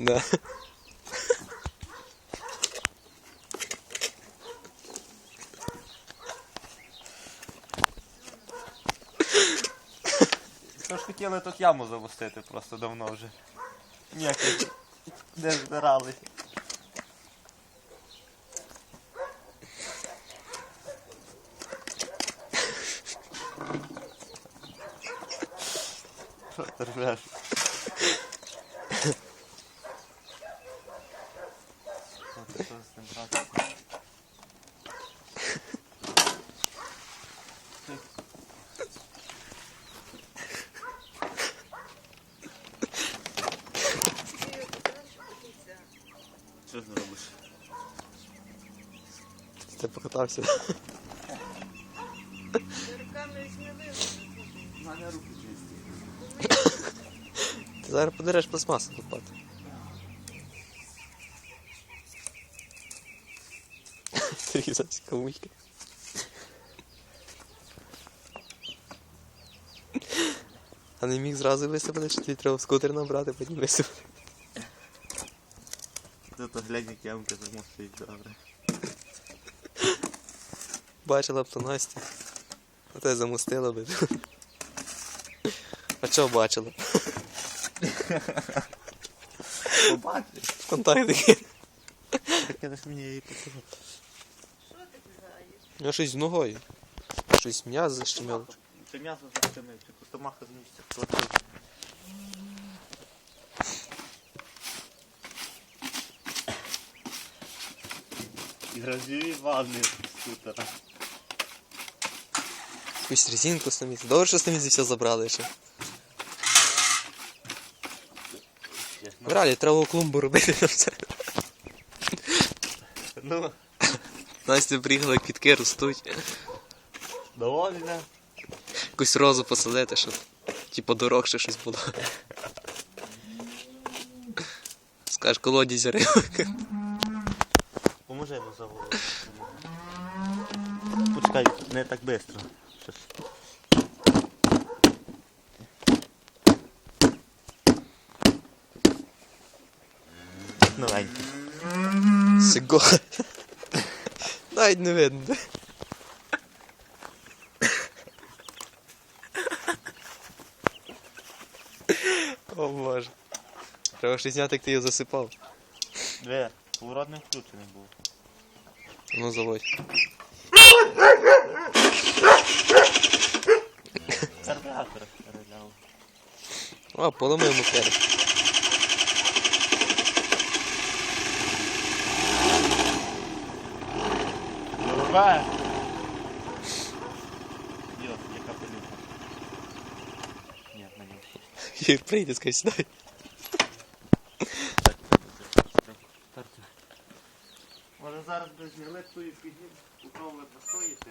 Да. Ми ж хотіли тут яму запустити просто давно вже. Ніяк не збирались. Що? Тим трактором? Що ти? Ти покатався. Руками не вилазить. У мене руки чисті. Ти зараз подереш пластмасу лопати. Різався кавульки. А не міг зразу висипати, що тобі треба скутер набрати, потім висипати. Тут глянь, як ямки замусують добре. Бачила б то Настя. А те замустила би. А чого бачила? Побачиш. Контакт такий. Так я ж мені її покажу. Ти? Я щось з ногою. Щось м'яз защемило. Чи м'ясо зачинив, чи кустомаха з місця. І грозові ванни з скутера. Якусь резинку самі. Добре, що самі все забрали ще. В реалі треба було клумбу робити на все. Ну, Настя приїхала, квітки ростуть. довольна. Якусь розу посадити, щоб типу дорогше щось було. Скажеш, колодязь рив. Поможи йому за голову. Почекай, не так швидко. Новенький. Сіго. Навіть не видно. О боже. Треба ще зняти, як ти її засипав. Две, поворот не включений був. Ну заводь. Карбюратор переляв. О, поламив мотор. Рве! Йо, яка пилюка. Ні, на ній. Прийди, скажи сюди. Може зараз без жилету і піднім, попробувати настоїти?